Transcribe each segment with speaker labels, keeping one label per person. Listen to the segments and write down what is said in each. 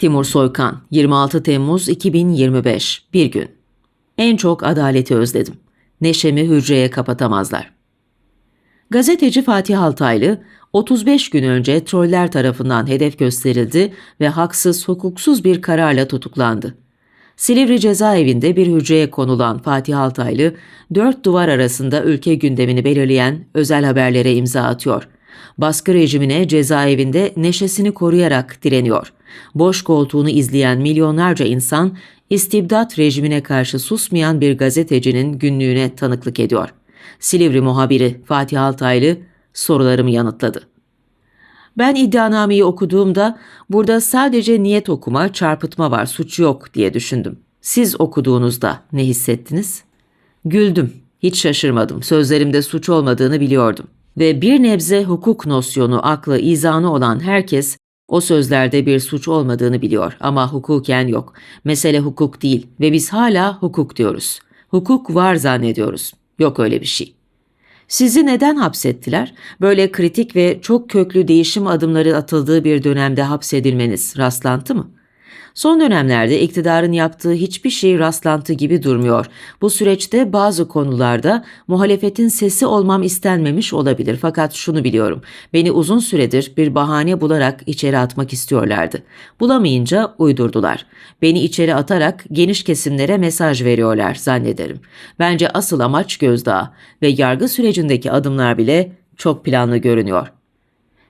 Speaker 1: Timur Soykan, 26 Temmuz 2025, bir gün. En çok adaleti özledim. Neşemi hücreye kapatamazlar. Gazeteci Fatih Altaylı, 35 gün önce troller tarafından hedef gösterildi ve haksız, hukuksuz bir kararla tutuklandı. Silivri cezaevinde bir hücreye konulan Fatih Altaylı, dört duvar arasında ülke gündemini belirleyen özel haberlere imza atıyor. Baskı rejimine cezaevinde neşesini koruyarak direniyor. Boş koltuğunu izleyen milyonlarca insan, istibdat rejimine karşı susmayan bir gazetecinin günlüğüne tanıklık ediyor. Silivri muhabiri Fatih Altaylı sorularımı yanıtladı. Ben iddianameyi okuduğumda burada sadece niyet okuma, çarpıtma var, suç yok diye düşündüm. Siz okuduğunuzda ne hissettiniz? Güldüm. Hiç şaşırmadım. Sözlerimde suç olmadığını biliyordum. Ve bir nebze hukuk nosyonu, aklı, izanı olan herkes o sözlerde bir suç olmadığını biliyor ama hukuken yok. Mesele hukuk değil ve biz hala hukuk diyoruz. Hukuk var zannediyoruz. Yok öyle bir şey. Sizi neden hapsettiler? Böyle kritik ve çok köklü değişim adımları atıldığı bir dönemde hapsedilmeniz rastlantı mı? Son dönemlerde iktidarın yaptığı hiçbir şey rastlantı gibi durmuyor. Bu süreçte bazı konularda muhalefetin sesi olmam istenmemiş olabilir. Fakat şunu biliyorum. Beni uzun süredir bir bahane bularak içeri atmak istiyorlardı. Bulamayınca uydurdular. Beni içeri atarak geniş kesimlere mesaj veriyorlar zannederim. Bence asıl amaç gözdağı ve yargı sürecindeki adımlar bile çok planlı görünüyor.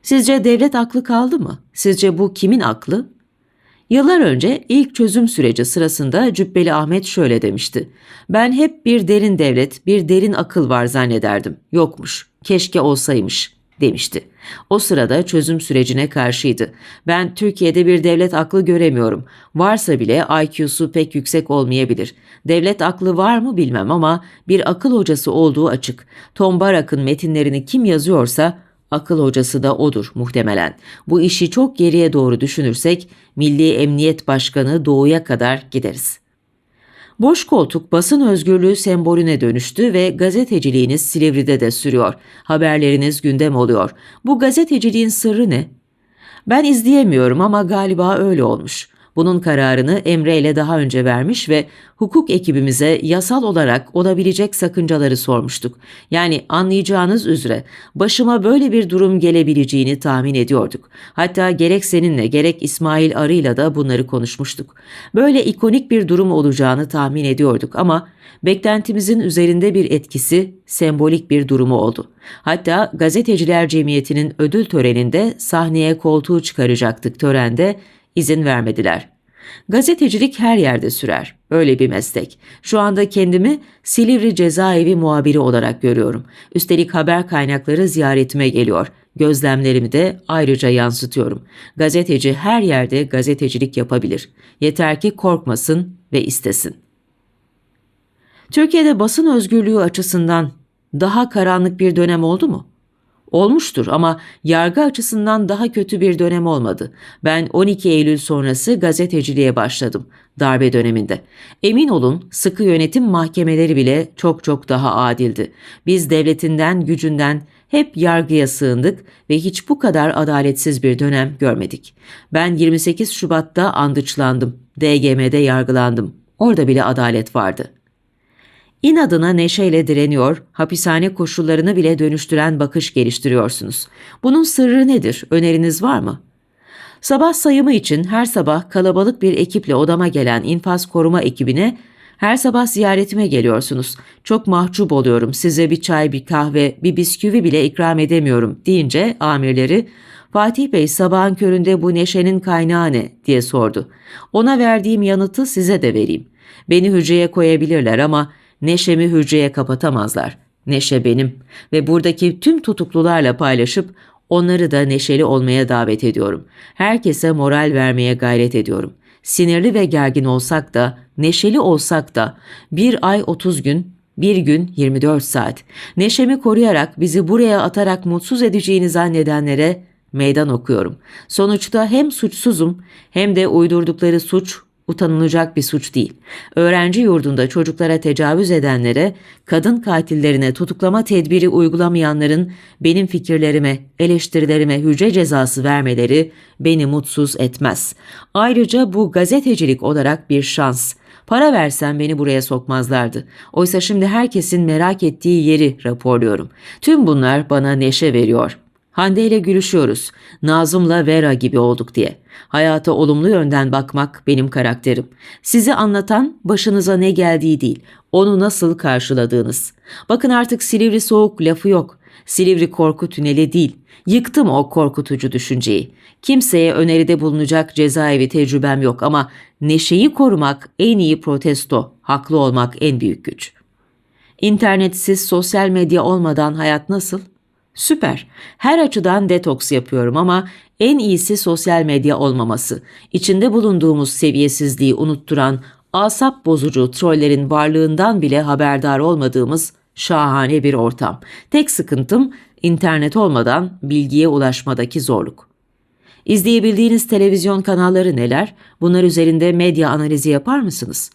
Speaker 1: Sizce devlet aklı kaldı mı? Sizce bu kimin aklı? Yıllar önce ilk çözüm süreci sırasında Cübbeli Ahmet şöyle demişti. Ben hep bir derin devlet, bir derin akıl var zannederdim. Yokmuş, keşke olsaymış demişti. O sırada çözüm sürecine karşıydı. Ben Türkiye'de bir devlet aklı göremiyorum. Varsa bile IQ'su pek yüksek olmayabilir. Devlet aklı var mı bilmem ama bir akıl hocası olduğu açık. Tom Barak'ın metinlerini kim yazıyorsa Akıl hocası da odur muhtemelen. Bu işi çok geriye doğru düşünürsek Milli Emniyet Başkanı Doğu'ya kadar gideriz. Boş koltuk basın özgürlüğü sembolüne dönüştü ve gazeteciliğiniz Silivri'de de sürüyor. Haberleriniz gündem oluyor. Bu gazeteciliğin sırrı ne? Ben izleyemiyorum ama galiba öyle olmuş. Bunun kararını Emre ile daha önce vermiş ve hukuk ekibimize yasal olarak olabilecek sakıncaları sormuştuk. Yani anlayacağınız üzere başıma böyle bir durum gelebileceğini tahmin ediyorduk. Hatta gerek seninle gerek İsmail Arı'yla da bunları konuşmuştuk. Böyle ikonik bir durum olacağını tahmin ediyorduk ama beklentimizin üzerinde bir etkisi sembolik bir durumu oldu. Hatta Gazeteciler Cemiyeti'nin ödül töreninde sahneye koltuğu çıkaracaktık törende izin vermediler. Gazetecilik her yerde sürer. Öyle bir meslek. Şu anda kendimi Silivri Cezaevi muhabiri olarak görüyorum. Üstelik haber kaynakları ziyaretime geliyor. Gözlemlerimi de ayrıca yansıtıyorum. Gazeteci her yerde gazetecilik yapabilir. Yeter ki korkmasın ve istesin. Türkiye'de basın özgürlüğü açısından daha karanlık bir dönem oldu mu? Olmuştur ama yargı açısından daha kötü bir dönem olmadı. Ben 12 Eylül sonrası gazeteciliğe başladım darbe döneminde. Emin olun sıkı yönetim mahkemeleri bile çok çok daha adildi. Biz devletinden, gücünden hep yargıya sığındık ve hiç bu kadar adaletsiz bir dönem görmedik. Ben 28 Şubat'ta andıçlandım. DGM'de yargılandım. Orada bile adalet vardı.'' İnadına neşeyle direniyor, hapishane koşullarını bile dönüştüren bakış geliştiriyorsunuz. Bunun sırrı nedir? Öneriniz var mı? Sabah sayımı için her sabah kalabalık bir ekiple odama gelen infaz koruma ekibine her sabah ziyaretime geliyorsunuz. Çok mahcup oluyorum. Size bir çay, bir kahve, bir bisküvi bile ikram edemiyorum deyince amirleri Fatih Bey sabahın köründe bu neşenin kaynağı ne diye sordu. Ona verdiğim yanıtı size de vereyim. Beni hücreye koyabilirler ama Neşemi hücreye kapatamazlar. Neşe benim ve buradaki tüm tutuklularla paylaşıp onları da neşeli olmaya davet ediyorum. Herkese moral vermeye gayret ediyorum. Sinirli ve gergin olsak da, neşeli olsak da bir ay 30 gün, bir gün 24 saat. Neşemi koruyarak bizi buraya atarak mutsuz edeceğini zannedenlere meydan okuyorum. Sonuçta hem suçsuzum hem de uydurdukları suç Utanılacak bir suç değil. Öğrenci yurdunda çocuklara tecavüz edenlere, kadın katillerine tutuklama tedbiri uygulamayanların benim fikirlerime, eleştirilerime hücre cezası vermeleri beni mutsuz etmez. Ayrıca bu gazetecilik olarak bir şans. Para versem beni buraya sokmazlardı. Oysa şimdi herkesin merak ettiği yeri raporluyorum. Tüm bunlar bana neşe veriyor. Hande ile gülüşüyoruz. Nazım'la Vera gibi olduk diye. Hayata olumlu yönden bakmak benim karakterim. Sizi anlatan başınıza ne geldiği değil, onu nasıl karşıladığınız. Bakın artık Silivri soğuk lafı yok. Silivri korku tüneli değil. Yıktım o korkutucu düşünceyi. Kimseye öneride bulunacak cezaevi tecrübem yok ama neşeyi korumak en iyi protesto, haklı olmak en büyük güç. İnternetsiz, sosyal medya olmadan hayat nasıl? Süper. Her açıdan detoks yapıyorum ama en iyisi sosyal medya olmaması. İçinde bulunduğumuz seviyesizliği unutturan, asap bozucu trollerin varlığından bile haberdar olmadığımız şahane bir ortam. Tek sıkıntım internet olmadan bilgiye ulaşmadaki zorluk. İzleyebildiğiniz televizyon kanalları neler? Bunlar üzerinde medya analizi yapar mısınız?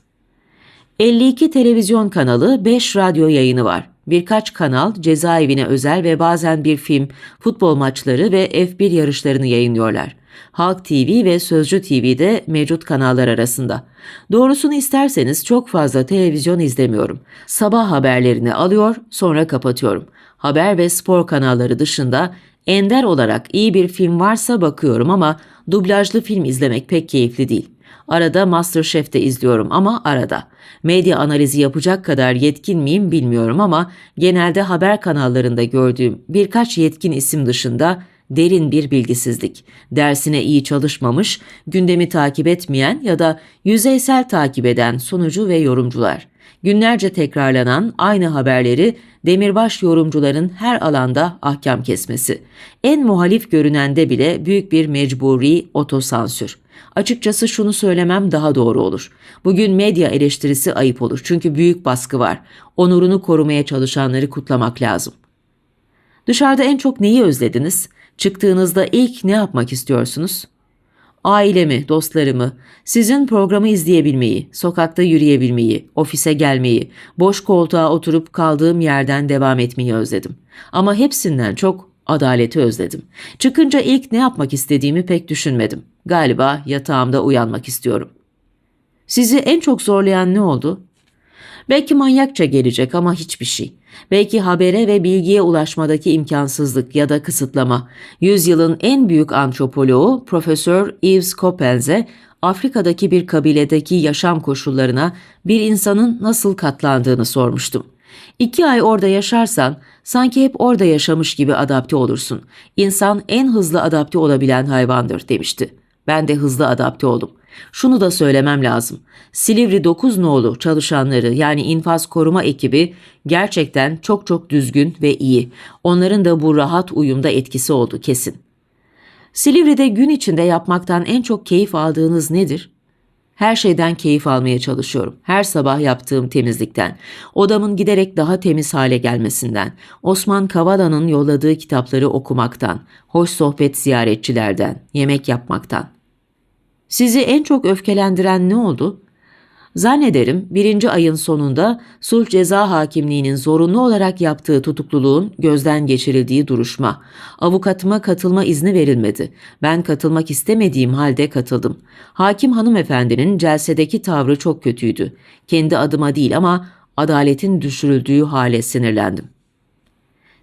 Speaker 1: 52 televizyon kanalı, 5 radyo yayını var. Birkaç kanal cezaevine özel ve bazen bir film, futbol maçları ve F1 yarışlarını yayınlıyorlar. Halk TV ve Sözcü TV'de mevcut kanallar arasında. Doğrusunu isterseniz çok fazla televizyon izlemiyorum. Sabah haberlerini alıyor, sonra kapatıyorum. Haber ve spor kanalları dışında ender olarak iyi bir film varsa bakıyorum ama dublajlı film izlemek pek keyifli değil. Arada Masterchef'te izliyorum ama arada. Medya analizi yapacak kadar yetkin miyim bilmiyorum ama genelde haber kanallarında gördüğüm birkaç yetkin isim dışında derin bir bilgisizlik, dersine iyi çalışmamış, gündemi takip etmeyen ya da yüzeysel takip eden sunucu ve yorumcular. Günlerce tekrarlanan aynı haberleri demirbaş yorumcuların her alanda ahkam kesmesi. En muhalif görünende bile büyük bir mecburi otosansür. Açıkçası şunu söylemem daha doğru olur. Bugün medya eleştirisi ayıp olur çünkü büyük baskı var. Onurunu korumaya çalışanları kutlamak lazım. Dışarıda en çok neyi özlediniz? Çıktığınızda ilk ne yapmak istiyorsunuz? Ailemi, dostlarımı, sizin programı izleyebilmeyi, sokakta yürüyebilmeyi, ofise gelmeyi, boş koltuğa oturup kaldığım yerden devam etmeyi özledim. Ama hepsinden çok adaleti özledim. Çıkınca ilk ne yapmak istediğimi pek düşünmedim. Galiba yatağımda uyanmak istiyorum. Sizi en çok zorlayan ne oldu? Belki manyakça gelecek ama hiçbir şey. Belki habere ve bilgiye ulaşmadaki imkansızlık ya da kısıtlama. Yüzyılın en büyük antropoloğu Profesör Yves Coppens'e Afrika'daki bir kabiledeki yaşam koşullarına bir insanın nasıl katlandığını sormuştum. İki ay orada yaşarsan sanki hep orada yaşamış gibi adapte olursun. İnsan en hızlı adapte olabilen hayvandır demişti. Ben de hızlı adapte oldum. Şunu da söylemem lazım. Silivri 9 nolu çalışanları yani infaz koruma ekibi gerçekten çok çok düzgün ve iyi. Onların da bu rahat uyumda etkisi oldu kesin. Silivri'de gün içinde yapmaktan en çok keyif aldığınız nedir? Her şeyden keyif almaya çalışıyorum. Her sabah yaptığım temizlikten, odamın giderek daha temiz hale gelmesinden, Osman Kavala'nın yolladığı kitapları okumaktan, hoş sohbet ziyaretçilerden, yemek yapmaktan. Sizi en çok öfkelendiren ne oldu? Zannederim birinci ayın sonunda sulh ceza hakimliğinin zorunlu olarak yaptığı tutukluluğun gözden geçirildiği duruşma. Avukatıma katılma izni verilmedi. Ben katılmak istemediğim halde katıldım. Hakim hanımefendinin celsedeki tavrı çok kötüydü. Kendi adıma değil ama adaletin düşürüldüğü hale sinirlendim.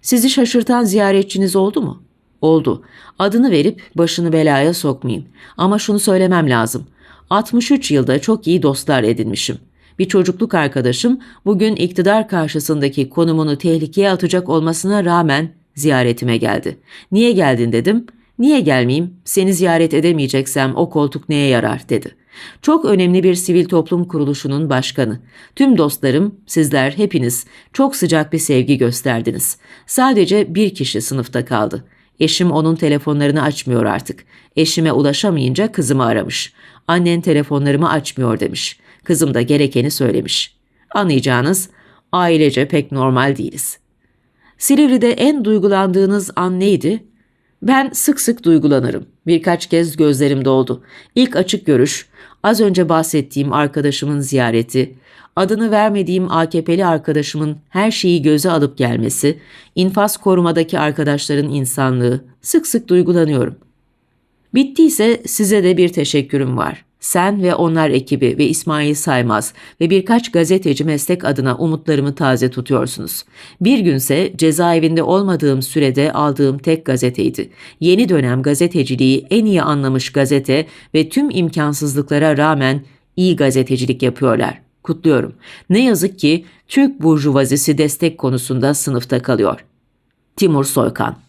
Speaker 1: Sizi şaşırtan ziyaretçiniz oldu mu?'' Oldu. Adını verip başını belaya sokmayayım. Ama şunu söylemem lazım. 63 yılda çok iyi dostlar edinmişim. Bir çocukluk arkadaşım bugün iktidar karşısındaki konumunu tehlikeye atacak olmasına rağmen ziyaretime geldi. Niye geldin dedim. Niye gelmeyeyim? Seni ziyaret edemeyeceksem o koltuk neye yarar dedi. Çok önemli bir sivil toplum kuruluşunun başkanı. Tüm dostlarım, sizler hepiniz çok sıcak bir sevgi gösterdiniz. Sadece bir kişi sınıfta kaldı. Eşim onun telefonlarını açmıyor artık. Eşime ulaşamayınca kızımı aramış. Annen telefonlarımı açmıyor demiş. Kızım da gerekeni söylemiş. Anlayacağınız ailece pek normal değiliz. Silivri'de en duygulandığınız an neydi? Ben sık sık duygulanırım. Birkaç kez gözlerim doldu. İlk açık görüş, az önce bahsettiğim arkadaşımın ziyareti, adını vermediğim AKP'li arkadaşımın her şeyi göze alıp gelmesi, infaz korumadaki arkadaşların insanlığı, sık sık duygulanıyorum. Bittiyse size de bir teşekkürüm var. Sen ve onlar ekibi ve İsmail Saymaz ve birkaç gazeteci meslek adına umutlarımı taze tutuyorsunuz. Bir günse cezaevinde olmadığım sürede aldığım tek gazeteydi. Yeni dönem gazeteciliği en iyi anlamış gazete ve tüm imkansızlıklara rağmen iyi gazetecilik yapıyorlar. Kutluyorum. Ne yazık ki Türk burjuvazisi destek konusunda sınıfta kalıyor. Timur Soykan